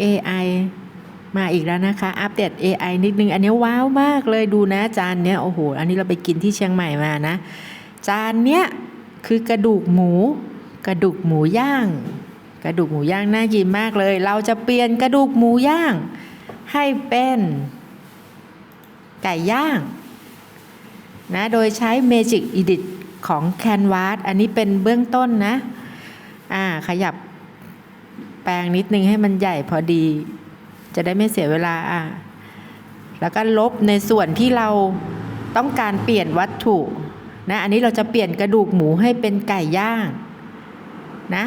AI มาอีกแล้วนะคะ อัปเดต AI นิดนึง อันนี้ว้าวมากเลยดูนะจานเนี้ยโอ้โห อันนี้เราไปกินที่เชียงใหม่มานะ จานเนี้ยคือกระดูกหมู กระดูกหมูย่าง กระดูกหมูย่างน่ากินมากเลย เราจะเปลี่ยนกระดูกหมูย่าง ให้เป็นไก่ย่างนะโดยใช้ Magic Edit ของ Canvas อันนี้เป็นเบื้องต้นนะ อ่าขยับ แปลงนิดนึงให้มันใหญ่พอดี จะได้ไม่เสียเวลาอะแล้วก็ลบในส่วนที่เราต้องการเปลี่ยนวัตถุนะอันนี้เราจะเปลี่ยนกระดูกหมูให้เป็นไก่ย่างนะ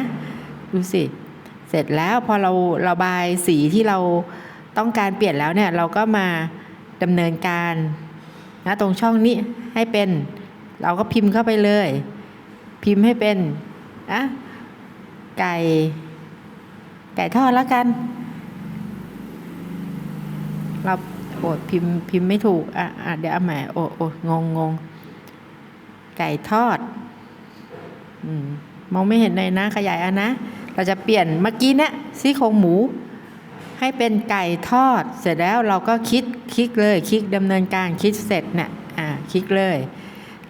ดูสิ เสร็จแล้วพอเราเระบายสีที่เราต้องการเปลี่ยนแล้วเนี่ยเราก็มาดำเนินการนะตรงช่องนี้ให้เป็นเราก็พิมพ์เข้าไปเลย พิมพ์ให้เป็นอะไก่ ไก่ทอดแล้วกัน เราโอดพิมพ์พิมพ์ไม่ถูก อะอะเดี๋ยวเอาใหม่โอโองงงงไก่ทอดอืมมองไม่เห็นเลยนะ ขยายอะนะ เราจะเปลี่ยนเมื่อกี้เนี่ยซี่โครงหมู ให้เป็นไก่ทอด เสร็จแล้วเราก็คลิกคลิกเลย คลิกดำเนินการคลิกเสร็จเนี่ยอ่าคลิกเลย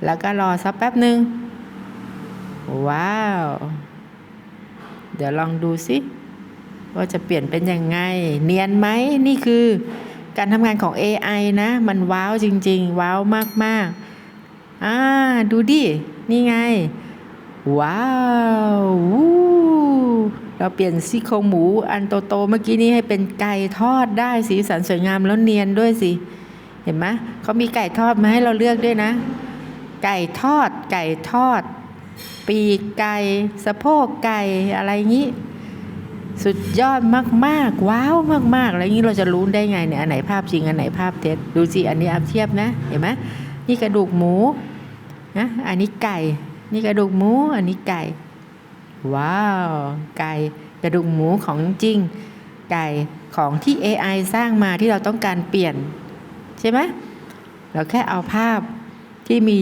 แล้วก็รอสักแป๊บหนึ่งว้าว เดี๋ยวลองดูสิ ว่าจะเปลี่ยนเป็นยังไง เนียนไหมนี่คือการทำงานของ AI นะ มันว้าวจริง ๆ ว้าวมากๆอ่าดูดิ นี่ไง ว้าวเราเปลี่ยนซี่โครงหมูอันโตๆเมื่อกี้นี้ให้เป็นไก่ทอดได้สีสันสวยงามแล้วเนียนด้วยสิ เห็นไหมเขามีไก่ทอดมาให้เราเลือกด้วยนะ ไก่ทอด ไก่ทอด ปีกไก่สะโพกไก่อะไรงี้ สุดยอดมากๆ ว้าวมากๆ แล้วงี้เราจะรู้ได้ไงเนี่ยอันไหนภาพจริงอันไหนภาพเท็จดูสิอันนี้อัพเทียบนะเห็นไหมนี่กระดูกหมูนะอันนี้ไก่ นี่กระดูกหมู อันนี้ไก่ ว้าว ไก่กระดูกหมูของจริง ไก่ของที่ AI สร้างมาที่เราต้องการเปลี่ยน ใช่ไหมเราแค่เอาภาพที่มี